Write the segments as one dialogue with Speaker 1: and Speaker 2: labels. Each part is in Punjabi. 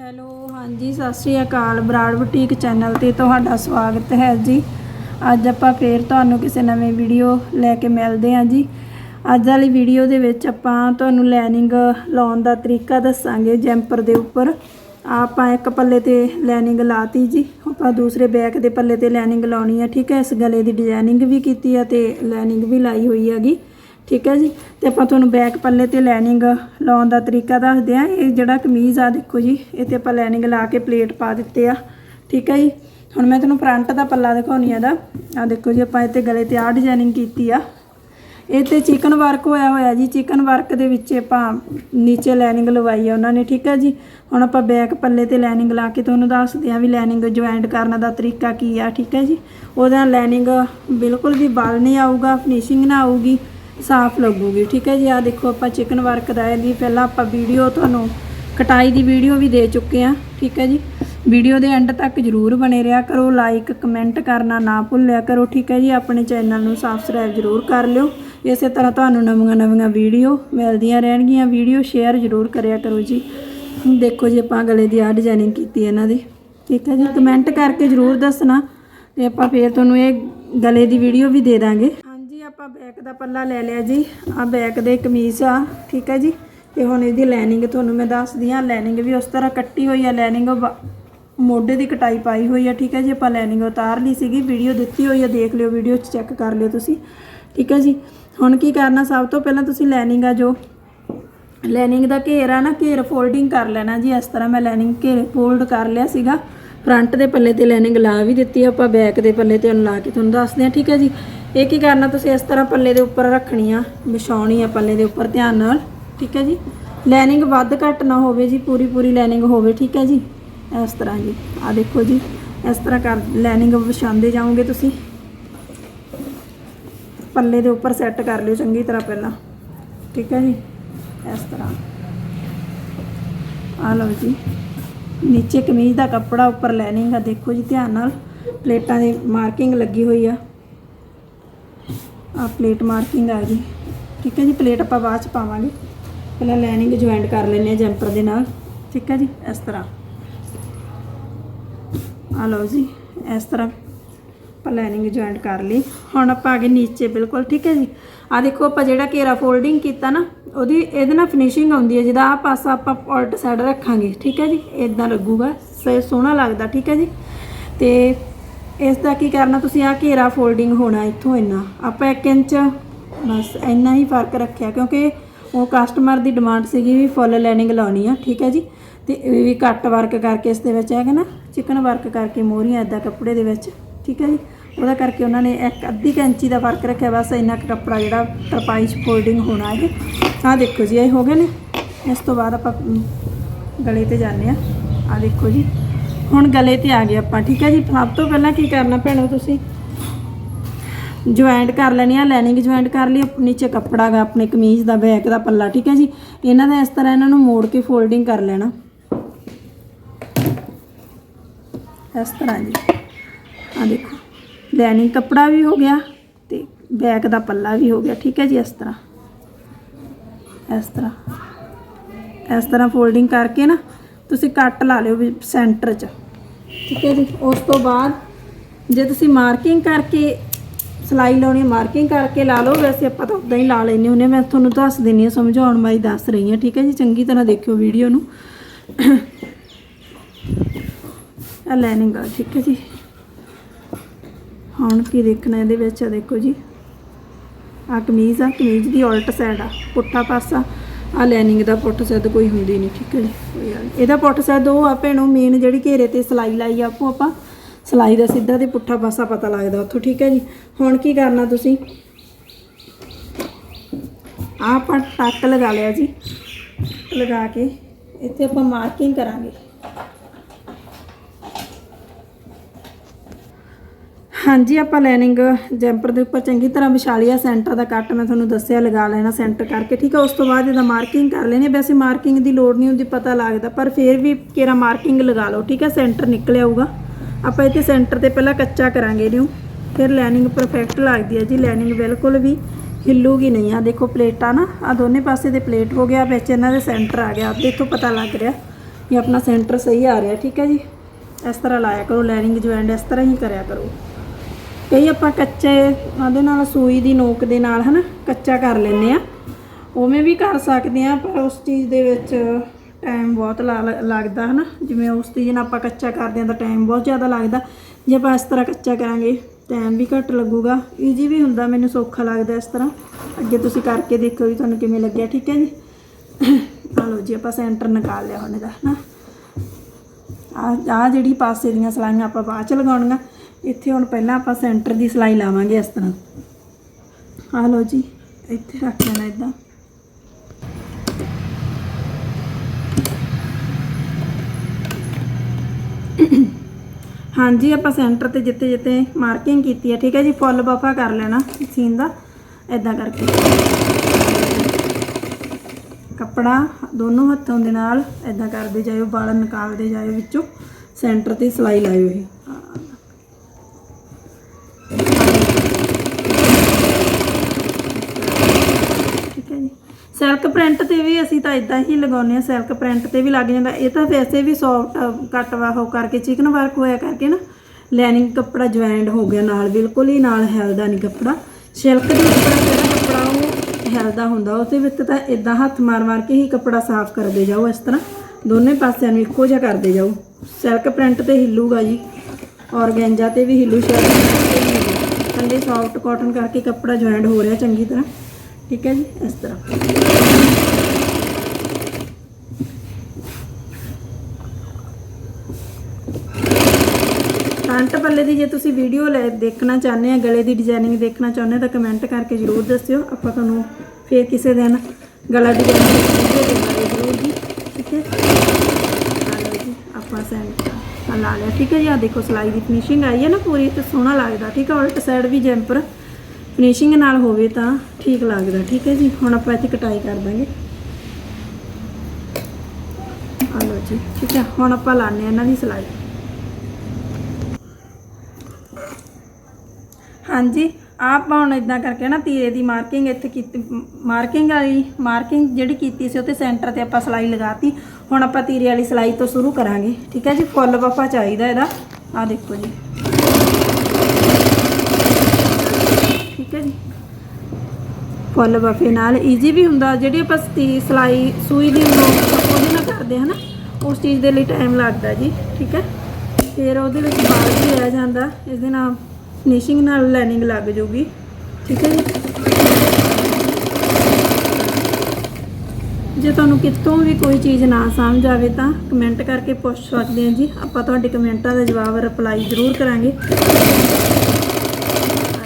Speaker 1: ਹੈਲੋ, ਹਾਂਜੀ, ਸਤਿ ਸ਼੍ਰੀ ਅਕਾਲ ਬਰਾੜ ਬੁਟੀਕ ਚੈਨਲ ਤੇ ਤੁਹਾਡਾ ਸਵਾਗਤ ਹੈ ਜੀ। ਅੱਜ ਆਪਾਂ ਫੇਰ ਤੁਹਾਨੂੰ ਕਿਸੇ ਨਵੇਂ ਵੀਡੀਓ ਲੈ ਕੇ ਮਿਲਦੇ ਹਾਂ ਜੀ। ਅੱਜ ਵਾਲੀ ਵੀਡੀਓ ਦੇ ਵਿੱਚ ਆਪਾਂ ਤੁਹਾਨੂੰ ਲੈਨਿੰਗ ਲਾਉਣ ਦਾ ਤਰੀਕਾ ਦੱਸਾਂਗੇ। ਜੈਂਪਰ ਦੇ ਉੱਪਰ ਆਪਾਂ ਇੱਕ ਪੱਲੇ ਤੇ ਲਾਈਨਿੰਗ ਲਾਤੀ ਜੀ। ਆਪਾਂ ਦੂਸਰੇ ਬੈਕ ਦੇ ਪੱਲੇ ਤੇ ਲੈਨਿੰਗ ਲਾਉਣੀ ਹੈ, ਠੀਕ ਹੈ? ਇਸ ਗਲੇ ਦੀ ਡਿਜ਼ਾਈਨਿੰਗ ਵੀ ਕੀਤੀ ਹੈ ਤੇ ਲੈਨਿੰਗ ਵੀ ਲਾਈ ਹੋਈ ਹੈਗੀ। ਠੀਕ ਹੈ ਜੀ? ਤੇ ਆਪਾਂ ਤੁਹਾਨੂੰ ਬੈਕ ਪੱਲੇ ਤੇ ਲਾਈਨਿੰਗ ਲਾਉਣ ਦਾ ਤਰੀਕਾ ਦੱਸਦੇ ਆ ਇਹ ਜਿਹੜਾ ਕਮੀਜ਼ ਆ, ਦੇਖੋ ਜੀ, ਇਹ ਤੇ ਆਪਾਂ ਲਾਈਨਿੰਗ ਲਾ ਕੇ ਪਲੇਟ ਪਾ ਦਿੱਤੇ ਆ। ਠੀਕ ਹੈ ਜੀ? ਹੁਣ ਮੈਂ ਤੁਹਾਨੂੰ ਫਰੰਟ ਦਾ ਪੱਲਾ ਦਿਖਾਉਣੀ ਆ ਦਾ ਆ ਦੇਖੋ ਜੀ, ਆਪਾਂ ਇੱਥੇ ਗਲੇ ਤੇ ਆ ਡਿਜ਼ਾਈਨਿੰਗ ਕੀਤੀ ਆ। ਇਹ ਤੇ ਚਿਕਨ ਵਰਕ ਹੋਇਆ ਹੋਇਆ ਜੀ। ਚਿਕਨ ਵਰਕ ਦੇ ਵਿੱਚ ਆਪਾਂ ਨੀਚੇ ਲਾਈਨਿੰਗ ਲਵਾਈ ਆ ਉਹਨਾਂ ਨੇ, ਠੀਕ ਹੈ ਜੀ? ਹੁਣ ਆਪਾਂ ਬੈਕ ਪੱਲੇ ਤੇ ਲਾਈਨਿੰਗ ਲਾ ਕੇ ਤੁਹਾਨੂੰ ਦੱਸਦੇ ਆ ਵੀ ਲਾਈਨਿੰਗ ਜੁਆਇੰਟ ਕਰਨ ਦਾ ਤਰੀਕਾ ਕੀ ਆ, ਠੀਕ ਹੈ ਜੀ? ਉਹਦਾ ਲਾਈਨਿੰਗ ਬਿਲਕੁਲ ਵੀ ਬਲ ਨਹੀਂ ਆਊਗਾ ਫਿਨਿਸ਼ਿੰਗ ਨਾ ਆਊਗੀ। ਸਾਫ਼ ਲੱਗੂਗੀ, ਠੀਕ ਹੈ ਜੀ? ਆ ਦੇਖੋ ਆਪਾਂ ਚਿਕਨ ਵਰਕ ਦਾ ਇਹਦੀ ਪਹਿਲਾਂ ਆਪਾਂ ਵੀਡੀਓ ਤੁਹਾਨੂੰ, ਕਟਾਈ ਦੀ ਵੀਡੀਓ ਵੀ ਦੇ ਚੁੱਕੇ ਆ ਠੀਕ ਹੈ ਜੀ? ਵੀਡੀਓ ਦੇ ਐਂਡ ਤੱਕ ਜਰੂਰ ਬਣੇ ਰਿਹਾ ਕਰੋ ਲਾਈਕ ਕਮੈਂਟ ਕਰਨਾ ਨਾ ਭੁੱਲਿਆ ਕਰੋ, ਠੀਕ ਹੈ ਜੀ? ਆਪਣੇ ਚੈਨਲ ਨੂੰ ਸਬਸਕ੍ਰਾਈਬ ਜਰੂਰ ਕਰ ਲਿਓ। ਇਸੇ ਤਰ੍ਹਾਂ ਤੁਹਾਨੂੰ ਨਵੀਆਂ ਨਵੀਆਂ ਵੀਡੀਓ ਮਿਲਦੀਆਂ ਰਹਿਣਗੀਆਂ। ਵੀਡੀਓ ਸ਼ੇਅਰ ਜਰੂਰ ਕਰਿਆ ਕਰੋ ਜੀ। ਦੇਖੋ ਜੀ ਆਪਾਂ ਗਲੇ ਦੀ ਆ ਡਿਜ਼ਾਈਨਿੰਗ ਕੀਤੀ ਇਹਨਾਂ ਦੀ। ਠੀਕ ਹੈ ਜੀ? ਕਮੈਂਟ ਕਰਕੇ ਜਰੂਰ ਦੱਸਣਾ। ਤੇ ਆਪਾਂ ਫੇਰ ਤੁਹਾਨੂੰ ਇਹ ਗਲੇ ਦੀ ਵੀਡੀਓ ਵੀ ਦੇ ਦਾਂਗੇ। ਆਪਾਂ ਬੈਕ ਦਾ ਪੱਲਾ ਲੈ ਲਿਆ ਜੀ। ਆ ਬੈਕ ਦੇ ਕਮੀਜ਼ ਆ, ਠੀਕ ਹੈ ਜੀ? ਤੇ ਹੁਣ ਇਹਦੀ ਲਾਈਨਿੰਗ ਤੁਹਾਨੂੰ ਮੈਂ ਦੱਸਦੀ ਆ ਲਾਈਨਿੰਗ ਵੀ ਉਸ ਤਰ੍ਹਾਂ ਕੱਟੀ ਹੋਈ ਆ। ਲਾਈਨਿੰਗ ਮੋਢੇ ਦੀ ਕਟਾਈ ਪਾਈ ਹੋਈ ਆ, ਠੀਕ ਹੈ ਜੀ? ਆਪਾਂ ਲਾਈਨਿੰਗ ਉਤਾਰ ਲਈ ਸੀਗੀ। ਵੀਡੀਓ ਦਿੱਤੀ ਹੋਈ ਆ, ਦੇਖ ਲਿਓ ਵੀਡੀਓ 'ਚ ਚੈੱਕ ਕਰ ਲਿਓ ਤੁਸੀਂ। ਠੀਕ ਹੈ ਜੀ? ਹੁਣ ਕੀ ਕਰਨਾ? ਸਭ ਤੋਂ ਪਹਿਲਾਂ ਤੁਸੀਂ ਲਾਈਨਿੰਗ ਆ ਜੋ। ਲਾਈਨਿੰਗ ਦਾ ਘੇਰ ਆ ਨਾ, ਘੇਰ ਫੋਲਡਿੰਗ ਕਰ ਲੈਣਾ ਜੀ। ਇਸ ਤਰ੍ਹਾਂ ਮੈਂ ਲਾਈਨਿੰਗ ਘੇਰ ਫੋਲਡ ਕਰ ਲਿਆ ਸੀਗਾ। ਫਰੰਟ ਦੇ ਪੱਲੇ ਤੇ ਲਾਈਨਿੰਗ ਲਾ ਵੀ ਦਿੱਤੀ ਆਪਾਂ ਬੈਕ ਦੇ ਪੱਲੇ ਤੇ ਉਹਨੂੰ ਲਾ ਕੇ ਤੁਹਾਨੂੰ ਦੱਸਦੇ ਆ ਠੀਕ ਹੈ ਜੀ? ਇਹ ਕੀ ਕਰਨਾ ਤੁਸੀਂ ਇਸ ਤਰ੍ਹਾਂ ਪੱਲੇ ਦੇ ਉੱਪਰ ਰੱਖਣੀ ਆ ਵਿਛਾਉਣੀ ਆ ਪੱਲੇ ਦੇ ਉੱਪਰ ਧਿਆਨ ਨਾਲ, ਠੀਕ ਹੈ ਜੀ? ਲਾਈਨਿੰਗ ਵੱਧ ਘੱਟ ਨਾ ਹੋਵੇ ਜੀ, ਪੂਰੀ ਪੂਰੀ ਲਾਈਨਿੰਗ ਹੋਵੇ, ਠੀਕ ਹੈ ਜੀ? ਇਸ ਤਰ੍ਹਾਂ ਜੀ। ਆ ਦੇਖੋ ਜੀ, ਇਸ ਤਰ੍ਹਾਂ ਕਰ ਲਾਈਨਿੰਗ ਵਿਛਾਉਂਦੇ ਜਾਓਗੇ ਤੁਸੀਂ। ਪੱਲੇ ਦੇ ਉੱਪਰ ਸੈੱਟ ਕਰ ਲਿਓ ਚੰਗੀ ਤਰ੍ਹਾਂ ਪਹਿਲਾਂ, ਠੀਕ ਹੈ ਜੀ? ਇਸ ਤਰ੍ਹਾਂ। ਆ ਲਓ ਜੀ, ਨੀਚੇ ਕਮੀਜ਼ ਦਾ ਕੱਪੜਾ ਉੱਪਰ ਲਾਈਨਿੰਗ ਆ, ਦੇਖੋ ਜੀ ਧਿਆਨ ਨਾਲ। ਪਲੇਟਾਂ ਦੀ ਮਾਰਕਿੰਗ ਲੱਗੀ ਹੋਈ ਆ। ਆ ਪਲੇਟ ਮਾਰਕਿੰਗ ਆ ਜੀ। ਠੀਕ ਹੈ ਜੀ ਪਲੇਟ ਆਪਾਂ ਬਾਅਦ ਚ ਪਾਵਾਂਗੇ। ਪਹਿਲਾਂ ਲਾਈਨਿੰਗ ਜੁਆਇੰਟ ਕਰ ਲੈਂਦੇ ਆ ਜੈਂਪਰ ਦੇ ਨਾਲ। ਠੀਕ ਹੈ ਜੀ, ਇਸ ਤਰ੍ਹਾਂ। ਆ ਲਓ ਜੀ, ਇਸ ਤਰ੍ਹਾਂ ਆਪਾਂ ਲਾਈਨਿੰਗ ਜੁਆਇੰਟ ਕਰ ਲਈ। ਹੁਣ ਆਪਾਂ ਆ ਗਏ ਨੀਚੇ ਬਿਲਕੁਲ, ਠੀਕ ਹੈ ਜੀ। ਆ ਦੇਖੋ, ਆਪਾਂ ਜਿਹੜਾ ਘੇਰਾ ਫੋਲਡਿੰਗ ਕੀਤਾ ਨਾ, ਉਹਦੀ ਇਹਦੇ ਨਾਲ ਫਿਨਿਸ਼ਿੰਗ ਆਉਂਦੀ ਹੈ। ਜਿਹਦਾ ਆ ਪਾਸਾ ਆਪਾਂ ਉਲਟ ਸਾਈਡ ਰੱਖਾਂਗੇ, ਠੀਕ ਹੈ ਜੀ। ਇਦਾਂ ਲੱਗੂਗਾ, ਸੇ, ਸੋਹਣਾ ਲੱਗਦਾ, ਠੀਕ ਹੈ ਜੀ। ਤੇ ਇਸ ਦਾ ਕੀ ਕਰਨਾ, ਤੁਸੀਂ ਆ ਘੇਰਾ ਫੋਲਡਿੰਗ ਹੋਣਾ ਇੱਥੋਂ ਇੰਨਾ। ਆਪਾਂ 1 ਇੰਚ, ਬਸ ਇੰਨਾ ਹੀ ਫ਼ਰਕ ਰੱਖਿਆ, ਕਿਉਂਕਿ ਉਹ ਕਸਟਮਰ ਦੀ ਡਿਮਾਂਡ ਸੀਗੀ ਵੀ ਫੁੱਲ ਲਾਈਨਿੰਗ ਲਾਉਣੀ ਆ, ਠੀਕ ਹੈ ਜੀ? ਤੇ ਇਹ ਵੀ ਕੱਟ ਵਰਕ ਕਰਕੇ ਇਸ ਦੇ ਵਿੱਚ ਹੈਗਾ ਨਾ ਚਿਕਨ ਵਰਕ ਕਰਕੇ ਮੋਹਰੀਆਂ ਇਦਾਂ ਕੱਪੜੇ ਦੇ ਵਿੱਚ, ਠੀਕ ਹੈ ਜੀ? ਉਹਦਾ ਕਰਕੇ ਉਹਨਾਂ ਨੇ ਇੱਕ ਅੱਧੀ ਕੁ ਇੰਚੀ ਦਾ ਫ਼ਰਕ ਰੱਖਿਆ, ਬਸ ਇੰਨਾ ਕੁ ਕੱਪੜਾ ਜਿਹੜਾ ਤਰਪਾਈ 'ਚ ਫੋਲਡਿੰਗ ਹੋਣਾ ਇਹ। ਆਹ ਦੇਖੋ ਜੀ, ਇਹ ਹੋ ਗਏ ਨੇ। ਇਸ ਤੋਂ ਬਾਅਦ ਆਪਾਂ ਗਲੇ ਤੇ ਜਾਂਦੇ ਆ ਆਹ ਦੇਖੋ ਜੀ ਹੁਣ ਗਲੇ ਤੇ ਆ ਗਏ ਆਪਾਂ, ਠੀਕ ਹੈ ਜੀ? ਸਭ ਤੋਂ ਪਹਿਲਾਂ ਕੀ ਕਰਨਾ ਭੈਣੋ ਤੁਸੀਂ? ਜੁਆਇੰਟ ਕਰ ਲੈਣੀ ਆ ਲਾਈਨਿੰਗ ਜੁਆਇੰਟ ਕਰ ਲਈ ਨੀਚੇ ਕੱਪੜਾ ਗਾ, ਆਪਣੇ ਕਮੀਜ਼ ਦਾ ਬੈਕ ਦਾ ਪੱਲਾ, ਠੀਕ ਹੈ ਜੀ? ਇਹਨਾਂ ਦਾ ਇਸ ਤਰ੍ਹਾਂ ਇਹਨਾਂ ਨੂੰ ਮੋੜ ਕੇ ਫੋਲਡਿੰਗ ਕਰ ਲੈਣਾ। ਇਸ ਤਰ੍ਹਾਂ ਜੀ। ਆ ਦੇਖੋ ਲਾਈਨਿੰਗ ਕੱਪੜਾ ਵੀ ਹੋ ਗਿਆ ਤੇ ਬੈਕ ਦਾ ਪੱਲਾ ਵੀ ਹੋ ਗਿਆ, ਠੀਕ ਹੈ ਜੀ, ਇਸ ਤਰ੍ਹਾਂ। ਇਸ ਤਰ੍ਹਾਂ। ਇਸ ਤਰ੍ਹਾਂ ਫੋਲਡਿੰਗ ਕਰਕੇ ਨਾ ਤੁਸੀਂ ਕੱਟ ਲਾ ਲਿਓ ਵੀ ਸੈਂਟਰ 'ਚ। ਠੀਕ ਹੈ ਜੀ? ਉਸ ਤੋਂ ਬਾਅਦ ਜੇ ਤੁਸੀਂ ਮਾਰਕਿੰਗ ਕਰਕੇ ਸਲਾਈ ਲਾਉਣੀ ਮਾਰਕਿੰਗ ਕਰਕੇ ਲਾ ਲਓ। ਵੈਸੇ ਆਪਾਂ ਤਾਂ ਉਦਾਂ ਹੀ ਲਾ ਲੈਨੇ ਹੁੰਦੇ ਹਾਂ। ਮੈਂ ਤੁਹਾਨੂੰ ਦੱਸ ਦਿੰਨੀ ਆ ਸਮਝਾਉਣ ਵਾਲੀ ਦੱਸ ਰਹੀ ਹਾਂ। ਠੀਕ ਹੈ ਜੀ? ਚੰਗੀ ਤਰ੍ਹਾਂ ਦੇਖਿਓ ਵੀਡੀਓ ਨੂੰ। ਆ ਲਾਈਨਿੰਗ ਆ, ਠੀਕ ਹੈ ਜੀ? ਹੁਣ ਕੀ ਦੇਖਣਾ ਇਹਦੇ ਵਿੱਚ ਆ, ਦੇਖੋ ਜੀ। ਆ ਕਮੀਜ਼ ਆ, ਕਮੀਜ਼ ਦੀ ਉਲਟ ਸਾਈਡ ਆ, ਪੁੱਠਾ ਪਾਸਾ। ਆ ਲਾਈਨਿੰਗ ਦਾ ਪੁੱਠ ਸੈੱਦ ਕੋਈ ਹੁੰਦੀ ਨਹੀਂ ਠੀਕ ਹੈ ਜੀ। ਕੋਈ ਗੱਲ ਨੀ। ਇਹਦਾ ਪੁੱਠ ਸੈੱਦ ਉਹ ਆ ਭੈਣੋ ਮੇਨ ਜਿਹੜੀ ਘੇਰੇ ਤੇ ਸਲਾਈ ਲਾਈ ਆ, ਆਪੋ ਆਪਾਂ ਸਲਾਈ ਦਾ ਸਿੱਧਾ ਤੇ ਪੁੱਠਾ ਪਾਸਾ ਪਤਾ ਲੱਗਦਾ ਉੱਥੋਂ, ਠੀਕ ਹੈ ਜੀ। ਹੁਣ ਕੀ ਕਰਨਾ ਤੁਸੀਂ? ਆਹ ਆਪਾਂ ਟੱਕ ਲਗਾ ਲਿਆ ਜੀ। ਲਗਾ ਕੇ ਇੱਥੇ ਆਪਾਂ ਮਾਰਕਿੰਗ ਕਰਾਂਗੇ। ਹਾਂਜੀ, ਆਪਾਂ ਲਾਈਨਿੰਗ ਜੈਂਪਰ ਦੇ ਉੱਪਰ ਚੰਗੀ ਤਰ੍ਹਾਂ ਵਿਛਾਲੀ ਆ ਸੈਂਟਰ ਦਾ ਕੱਟ ਮੈਂ ਤੁਹਾਨੂੰ ਦੱਸਿਆ, ਲਗਾ ਲੈਣਾ ਸੈਂਟਰ ਕਰਕੇ, ਠੀਕ ਆ? ਉਸ ਤੋਂ ਬਾਅਦ ਇਹਦਾ ਮਾਰਕਿੰਗ ਕਰ ਲੈਣੀ ਵੈਸੇ ਮਾਰਕਿੰਗ ਦੀ ਲੋੜ ਨਹੀਂ ਹੁੰਦੀ, ਪਤਾ ਲੱਗਦਾ, ਪਰ ਫਿਰ ਵੀ ਕਿਹੜਾ ਮਾਰਕਿੰਗ ਲਗਾ ਲਓ, ਠੀਕ ਹੈ ਸੈਂਟਰ ਨਿਕਲ ਆਊਗਾ ਆਪਾਂ ਇੱਥੇ ਸੈਂਟਰ ਤੇ ਪਹਿਲਾਂ ਕੱਚਾ ਕਰਾਂਗੇ ਇਹਨੂੰ। ਫਿਰ ਲਾਈਨਿੰਗ ਪਰਫੈਕਟ ਲੱਗਦੀ ਹੈ ਜੀ। ਲਾਈਨਿੰਗ ਬਿਲਕੁਲ ਵੀ ਹਿੱਲੂਗੀ ਨਹੀਂ ਆ। ਦੇਖੋ ਪਲੇਟਾਂ ਨਾ ਆ ਦੋਨੇ ਪਾਸੇ ਦੇ ਪਲੇਟ ਹੋ ਗਿਆ, ਵਿੱਚ ਇਹਨਾਂ ਦੇ ਸੈਂਟਰ ਆ ਗਿਆ। ਦੇਖੋ ਪਤਾ ਲੱਗ ਰਿਹਾ ਵੀ ਆਪਣਾ ਸੈਂਟਰ ਸਹੀ ਆ ਰਿਹਾ, ਠੀਕ ਹੈ ਜੀ? ਇਸ ਤਰ੍ਹਾਂ ਲਾਇਆ ਕਰੋ ਲਾਈਨਿੰਗ ਜੁਆਇੰਟ ਇਸ ਤਰ੍ਹਾਂ ਹੀ ਕਰਿਆ ਕਰੋ। ਕਈ ਆਪਾਂ ਕੱਚੇ ਉਹਦੇ ਨਾਲ ਸੂਈ ਦੀ ਨੋਕ ਦੇ ਨਾਲ ਹਨਾ, ਕੱਚਾ ਕਰ ਲੈਂਦੇ ਆ ਉਵੇਂ ਵੀ ਕਰ ਸਕਦੇ ਆ ਪਰ ਉਸ ਚੀਜ਼ ਦੇ ਵਿੱਚ ਟਾਈਮ ਬਹੁਤ ਲਾ- ਲੱਗਦਾ ਹਨਾ। ਜਿਵੇਂ ਉਸ ਚੀਜ਼ ਨਾਲ ਆਪਾਂ ਕੱਚਾ ਕਰਦੇ ਆ ਤਾਂ ਟਾਈਮ ਬਹੁਤ ਜ਼ਿਆਦਾ ਲੱਗਦਾ। ਜੇ ਆਪਾਂ ਇਸ ਤਰ੍ਹਾਂ ਕੱਚਾ ਕਰਾਂਗੇ ਟਾਈਮ ਵੀ ਘੱਟ ਲੱਗੂਗਾ। ਈਜ਼ੀ ਵੀ ਹੁੰਦਾ, ਮੈਨੂੰ ਸੌਖਾ ਲੱਗਦਾ ਇਸ ਤਰ੍ਹਾਂ। ਅੱਗੇ ਤੁਸੀਂ ਕਰਕੇ ਦੇਖੋ ਵੀ ਤੁਹਾਨੂੰ ਕਿਵੇਂ ਲੱਗਿਆ, ਠੀਕ ਹੈ ਜੀ? ਆ ਲਓ ਜੀ, ਆਪਾਂ ਸੈਂਟਰ ਨਿਕਾਲ ਲਿਆ ਹੁਣ ਇਹਦਾ, ਹਨਾ। ਆ ਆ ਜਿਹੜੀ ਪਾਸੇ ਦੀਆਂ ਸਲਾਈਆਂ ਆਪਾਂ ਬਾਅਦ ਚ ਲਗਾਉਣੀਆਂ। ਇੱਥੇ ਹੁਣ ਪਹਿਲਾਂ ਆਪਾਂ ਸੈਂਟਰ ਦੀ ਸਲਾਈ ਲਾਵਾਂਗੇ ਇਸ ਤਰ੍ਹਾਂ। ਆ ਲਓ ਜੀ, ਇੱਥੇ ਰੱਖ ਲੈਣਾ ਇਦਾਂ ਹਾਂਜੀ, ਆਪਾਂ ਸੈਂਟਰ ਤੇ ਜਿੱਤੇ ਜਿੱਤੇ ਮਾਰਕਿੰਗ ਕੀਤੀ ਹੈ। ਠੀਕ ਹੈ ਜੀ ਫੁੱਲ ਬਫਾ ਕਰ ਲੈਣਾ ਸੀਨ ਦਾ। ਇਦਾਂ ਕਰਕੇ। ਕੱਪੜਾ ਦੋਨੋਂ ਹੱਥਾਂ ਦੇ ਨਾਲ ਇਦਾਂ ਕਰਦੇ ਜਾਇਓ, ਵਾਲ ਨਿਕਾਲਦੇ ਜਾਇਓ ਵਿੱਚੋਂ। ਸੈਂਟਰ ਤੇ ਸਲਾਈ ਲਾਇਓ ਇਹ ਠੀਕ ਹੈ ਜੀ ਸਿਲਕ ਪ੍ਰਿੰਟ ਤੇ ਵੀ ਅਸੀਂ ਤਾਂ ਇਦਾਂ ਹੀ ਲਗਾਉਂਦੇ ਆ ਸਿਲਕ ਪ੍ਰਿੰਟ ਤੇ ਵੀ ਲੱਗ ਜਾਂਦਾ। ਇਹ ਤਾਂ ਵੈਸੇ ਵੀ ਸੌਫਟ ਕੱਟ ਵਾ ਹੋ ਕਰਕੇ ਚਿਕਨ ਵਰਕ ਹੋਇਆ ਕਰਕੇ ਨਾ ਲੈਨਿੰਗ ਕੱਪੜਾ ਜੁਆਇੰਡ ਹੋ ਗਿਆ ਨਾਲ, ਬਿਲਕੁਲ ਹੀ ਨਾਲ ਹੈਲਦਾ ਨਹੀਂ ਕੱਪੜਾ। ਸਿਲਕ ਦੇ ਕੱਪੜਾ ਜਿਹੜਾ ਕੱਪੜਾ ਉਹ ਹੈਲਦਾ ਹੁੰਦਾ, ਉਹਦੇ ਵਿੱਚ ਤਾਂ ਇਦਾਂ ਹੱਥ ਮਾਰ ਮਾਰ ਕੇ ਹੀ ਕੱਪੜਾ ਸਾਫ਼ ਕਰਦੇ ਜਾਓ, ਇਸ ਤਰ੍ਹਾਂ ਦੋਨੇ ਪਾਸਿਆਂ ਨੂੰ ਇੱਕੋ ਜਿਹਾ ਕਰਦੇ ਜਾਓ। ਸਿਲਕ ਪ੍ਰਿੰਟ ਤੇ ਹਿੱਲੂਗਾ ਜੀ, ਔਰਗੈਂਜਾ ਤੇ ਵੀ ਹਿੱਲੂ ਸ਼ਾਇਦ ਥੱਲੇ ਸੌਫਟ ਕਾਟਨ ਕਰਕੇ ਕੱਪੜਾ ਜੁਆਇੰਡ ਹੋ ਰਿਹਾ ਚੰਗੀ ਤਰ੍ਹਾਂ। ਠੀਕ ਹੈ ਜੀ, ਇਸ ਤਰ੍ਹਾਂ। ਫਰੰਟ ਪੱਲੇ ਦੀ ਜੇ ਤੁਸੀਂ ਵੀਡੀਓ ਲੈ ਦੇਖਣਾ ਚਾਹੁੰਦੇ ਆ, ਗਲੇ ਦੀ ਡਿਜ਼ਾਈਨਿੰਗ ਦੇਖਣਾ ਚਾਹੁੰਦੇ ਤਾਂ ਕਮੈਂਟ ਕਰਕੇ ਜ਼ਰੂਰ ਦੱਸਿਓ। ਆਪਾਂ ਤੁਹਾਨੂੰ ਫੇਰ ਕਿਸੇ ਦਿਨ ਗਲਾ ਡਿਜ਼ਾਈਨਿੰਗ ਦੀ ਵੀਡੀਓ ਦੇਵਾਂਗੇ ਜ਼ਰੂਰ ਜੀ, ਠੀਕ ਹੈ? ਆ ਜੀ, ਆਪਾਂ ਸੈਂਟਰ ਲਾ ਲਿਆ, ਠੀਕ ਹੈ ਜੀ? ਆ ਦੇਖੋ, ਸਲਾਈ ਦੀ ਫਿਨਿਸ਼ਿੰਗ ਆਈ ਹੈ ਨਾ ਪੂਰੀ, ਤੇ ਸੋਹਣਾ ਲੱਗਦਾ, ਠੀਕ ਹੈ? ਉਲਟ ਸਾਈਡ ਵੀ ਜੈਂਪਰ ਫਿਨਿਸ਼ਿੰਗ ਨਾਲ ਹੋਵੇ ਤਾਂ ਠੀਕ ਲੱਗਦਾ, ਠੀਕ ਹੈ ਜੀ? ਹੁਣ ਆਪਾਂ ਇੱਥੇ ਕਟਾਈ ਕਰ ਦਾਂਗੇ। ਆ ਲਓ ਜੀ, ਠੀਕ ਹੈ? ਹੁਣ ਆਪਾਂ ਲਾਣੇ ਇਹਨਾਂ ਦੀ ਸਿਲਾਈ। ਹਾਂਜੀ ਆਪਾਂ ਹੁਣ ਇਦਾਂ ਕਰਕੇ ਨਾ ਤੀਰੇ ਦੀ ਮਾਰਕਿੰਗ ਇੱਥੇ ਕੀਤੀ ਮਾਰਕਿੰਗ ਵਾਲੀ ਮਾਰਕਿੰਗ ਜਿਹੜੀ ਕੀਤੀ ਸੀ ਉੱਤੇ ਸੈਂਟਰ ਤੇ ਆਪਾਂ ਸਿਲਾਈ ਲਗਾਤੀ। ਹੁਣ ਆਪਾਂ ਤੀਰੇ ਵਾਲੀ ਸਿਲਾਈ ਤੋਂ ਸ਼ੁਰੂ ਕਰਾਂਗੇ, ਠੀਕ ਹੈ ਜੀ? ਫੁੱਲ ਵਫਾ ਚਾਹੀਦਾ ਇਹਦਾ। ਆ ਦੇਖੋ ਜੀ। ਹੈ ਜੀ। ਫੁੱਲ ਵਫੇ ਨਾਲ ਈਜ਼ੀ ਵੀ ਹੁੰਦਾ, ਜਿਹੜੀ ਆਪਾਂ ਤੀ ਸਲਾਈ ਸੂਈ ਦੀ ਉਹਦੇ ਨਾਲ ਕਰਦੇ ਹਾਂ ਨਾ, ਉਸ ਚੀਜ਼ ਦੇ ਲਈ ਟਾਈਮ ਲੱਗਦਾ ਜੀ, ਠੀਕ ਹੈ? ਫਿਰ ਉਹਦੇ ਵਿੱਚ ਬਾਲ ਵੀ ਰਹਿ ਜਾਂਦਾ, ਇਸ ਦੇ ਨਾਲ ਫਿਨਿਸ਼ਿੰਗ ਨਾਲ ਲਾਈਨਿੰਗ ਲੱਗ ਜੂਗੀ, ਠੀਕ ਹੈ ਜੀ? ਜੇ ਤੁਹਾਨੂੰ ਕਿਤੋਂ ਵੀ ਕੋਈ ਚੀਜ਼ ਨਾ ਸਮਝ ਆਵੇ ਤਾਂ ਕਮੈਂਟ ਕਰਕੇ ਪੁੱਛ ਸਕਦੇ ਹਾਂ ਜੀ, ਆਪਾਂ ਤੁਹਾਡੇ ਕਮੈਂਟਾਂ ਦਾ ਜਵਾਬ ਰਿਪਲਾਈ ਜ਼ਰੂਰ ਕਰਾਂਗੇ।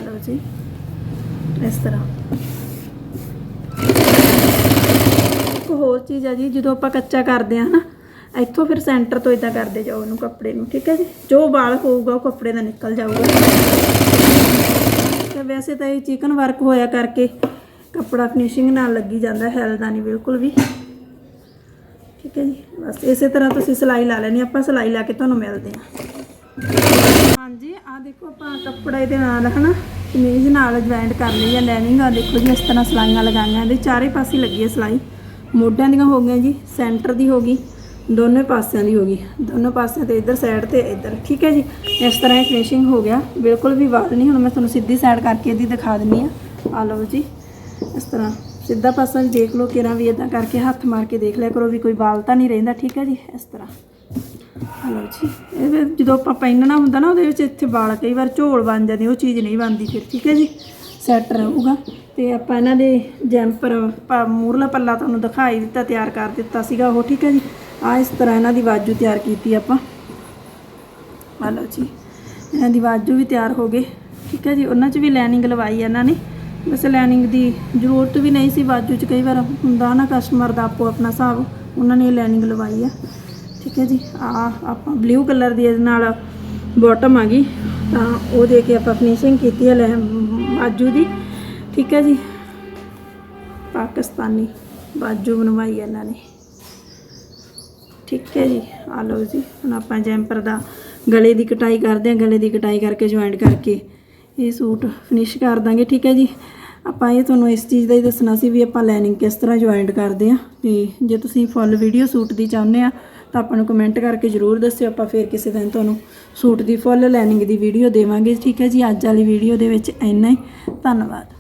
Speaker 1: ਆ ਜੀ। ਇਸ ਤਰ੍ਹਾਂ। ਇੱਕ ਹੋਰ ਚੀਜ਼ ਆ ਜੀ, ਜਦੋਂ ਆਪਾਂ ਕੱਚਾ ਕਰਦੇ ਆ ਨਾ, ਇੱਥੋਂ ਫਿਰ ਸੈਂਟਰ ਤੋਂ ਇਦਾਂ ਕਰਦੇ ਜਾਓ ਉਹਨੂੰ ਕੱਪੜੇ ਨੂੰ, ਠੀਕ ਹੈ ਜੀ? ਜੋ ਵਾਲ ਹੋਊਗਾ ਉਹ ਕੱਪੜੇ ਦਾ ਨਿਕਲ ਜਾਊਗਾ। ਤੇ ਵੈਸੇ ਤਾਂ ਇਹ ਚਿਕਨ ਵਰਕ ਹੋਇਆ ਕਰਕੇ ਕੱਪੜਾ ਫਿਨਿਸ਼ਿੰਗ ਨਾਲ ਲੱਗੀ ਜਾਂਦਾ ਹਿਲਦਾ ਨਹੀਂ ਬਿਲਕੁਲ ਵੀ। ਠੀਕ ਹੈ ਜੀ? ਬਸ ਇਸੇ ਤਰ੍ਹਾਂ ਤੁਸੀਂ ਸਿਲਾਈ ਲਾ ਲੈਣੀ, ਆਪਾਂ ਸਿਲਾਈ ਲਾ ਕੇ ਤੁਹਾਨੂੰ ਮਿਲਦੇ ਹਾਂ। ਹਾਂਜੀ ਆ ਦੇਖੋ ਆਪਾਂ ਕੱਪੜਾ ਇਹਦੇ ਨਾਲ, ਹਨਾ? ਕਮੀਜ਼ ਨਾਲ ਜੁਆਇੰਟ ਕਰ ਲਈ ਹੈ ਲੈਵਿੰਗ ਆ, ਦੇਖੋ ਜੀ, ਇਸ ਤਰ੍ਹਾਂ ਸਲਾਈਆਂ ਲਗਾਈਆਂ, ਇਹਦੇ ਚਾਰੇ ਪਾਸੇ ਲੱਗੀ ਹੈ ਸਲਾਈ। ਮੋਢਿਆਂ ਦੀਆਂ ਹੋ ਗਈਆਂ ਜੀ ਸੈਂਟਰ ਦੀ ਹੋ ਗਈ, ਦੋਨੇ ਪਾਸਿਆਂ ਦੀ ਹੋ ਗਈ। ਦੋਨੋਂ ਪਾਸਿਆਂ ਤੇ ਇੱਧਰ ਸਾਈਡ ਤੇ ਇੱਧਰ, ਠੀਕ ਹੈ ਜੀ? ਇਸ ਤਰ੍ਹਾਂ ਇਹ ਫਿਨਿਸ਼ਿੰਗ ਹੋ ਗਿਆ। ਬਿਲਕੁਲ ਵੀ ਵਾਲ ਨਹੀਂ, ਹੁਣ ਮੈਂ ਤੁਹਾਨੂੰ ਸਿੱਧੀ ਸਾਈਡ ਕਰਕੇ ਇਹਦੀ ਦਿਖਾ ਦਿੰਨੀ ਆ ਆ ਲਓ ਜੀ, ਇਸ ਤਰ੍ਹਾਂ ਸਿੱਧਾ ਪਾਸਾ ਵੀ ਦੇਖ ਲਓ, ਕਿਰਾਂ ਵੀ ਇਦਾਂ ਕਰਕੇ ਹੱਥ ਮਾਰ ਕੇ ਦੇਖ ਲਿਆ ਕਰੋ ਵੀ ਕੋਈ ਵਾਲ ਤਾਂ ਨਹੀਂ ਰਹਿੰਦਾ, ਠੀਕ ਹੈ ਜੀ? ਇਸ ਤਰ੍ਹਾਂ। ਹਲੋ ਜੀ। ਇਹ ਫਿਰ ਜਦੋਂ ਆਪਾਂ ਪਹਿਨਣਾ ਹੁੰਦਾ ਨਾ, ਉਹਦੇ ਵਿੱਚ ਇੱਥੇ ਵਾਲ ਕਈ ਵਾਰ ਝੋਲ ਬਣ ਜਾਂਦੀ, ਉਹ ਚੀਜ਼ ਨਹੀਂ ਬਣਦੀ ਫਿਰ, ਠੀਕ ਹੈ ਜੀ? ਸੈੱਟ ਰਹੂਗਾ। ਤੇ ਆਪਾਂ ਇਹਨਾਂ ਦੇ ਜੈਂਪਰ ਮੂਰਲਾ ਪੱਲਾ ਤੁਹਾਨੂੰ ਦਿਖਾਈ ਦਿੱਤਾ, ਤਿਆਰ ਕਰ ਦਿੱਤਾ ਸੀਗਾ ਉਹ, ਠੀਕ ਹੈ ਜੀ? ਆ ਇਸ ਤਰ੍ਹਾਂ ਇਹਨਾਂ ਦੀ ਬਾਜੂ ਤਿਆਰ ਕੀਤੀ ਆਪਾਂ। ਹਲੋ ਜੀ। ਇਹਨਾਂ ਦੀ ਬਾਜੂ ਵੀ ਤਿਆਰ ਹੋ ਗਏ, ਠੀਕ ਹੈ ਜੀ? ਉਹਨਾਂ 'ਚ ਵੀ ਲਾਈਨਿੰਗ ਲਵਾਈ ਇਹਨਾਂ ਨੇ। ਵੈਸੇ ਲਾਈਨਿੰਗ ਦੀ ਜ਼ਰੂਰਤ ਵੀ ਨਹੀਂ ਸੀ ਬਾਜੂ 'ਚ, ਕਈ ਵਾਰ ਹੁੰਦਾ ਨਾ ਕਸਟਮਰ ਦਾ ਆਪੋ ਆਪਣਾ ਹਿਸਾਬ, ਉਹਨਾਂ ਨੇ ਲਾਈਨਿੰਗ ਲਵਾਈ ਆ। ਠੀਕ ਹੈ ਜੀ। ਆ ਆਪਾਂ ਬਲੂ ਕਲਰ ਦੀ ਇਹਦੇ ਨਾਲ ਬਾਟਮ ਆ ਗਈ। ਤਾਂ ਉਹ ਦੇ ਕੇ ਆਪਾਂ ਫਿਨਿਸ਼ਿੰਗ ਕੀਤੀ ਹੈ ਲੈ ਬਾਜੂ ਦੀ। ਠੀਕ ਹੈ ਜੀ। ਪਾਕਿਸਤਾਨੀ ਬਾਜੂ ਬਣਵਾਈ ਹੈ ਇਹਨਾਂ ਨੇ। ਠੀਕ ਹੈ ਜੀ। ਆ ਲਓ ਜੀ, ਹੁਣ ਆਪਾਂ ਜੈਂਪਰ ਦਾ ਗਲੇ ਦੀ ਕਟਾਈ ਕਰਦੇ ਹਾਂ। ਗਲੇ ਦੀ ਕਟਾਈ ਕਰਕੇ ਜੁਆਇੰਟ ਕਰਕੇ ਇਹ ਸੂਟ ਫਿਨਿਸ਼ ਕਰ ਦਾਂਗੇ। ਠੀਕ ਹੈ ਜੀ। ਆਪਾਂ ਇਹ ਤੁਹਾਨੂੰ ਇਸ ਚੀਜ਼ ਦਾ ਹੀ ਦੱਸਣਾ ਸੀ ਵੀ ਆਪਾਂ ਲਾਈਨਿੰਗ ਕਿਸ ਤਰ੍ਹਾਂ ਜੁਆਇੰਟ ਕਰਦੇ ਆ ਤੇ ਜੇ ਤੁਸੀਂ ਫੁੱਲ ਵੀਡੀਓ ਸੂਟ ਦੀ ਚਾਹੁੰਦੇ ਆ ਤਾਂ ਆਪਾਂ ਨੂੰ ਕਮੈਂਟ ਕਰਕੇ ਜਰੂਰ ਦੱਸਿਓ, ਆਪਾਂ ਫੇਰ ਕਿਸੇ ਦਿਨ ਤੁਹਾਨੂੰ ਸੂਟ ਦੀ ਫੁੱਲ ਲਾਈਨਿੰਗ ਦੀ ਵੀਡੀਓ ਦੇਵਾਂਗੇ। ਠੀਕ ਹੈ ਜੀ, ਅੱਜ ਵਾਲੀ ਵੀਡੀਓ ਦੇ ਵਿੱਚ ਇੰਨਾ ਹੀ। ਧੰਨਵਾਦ।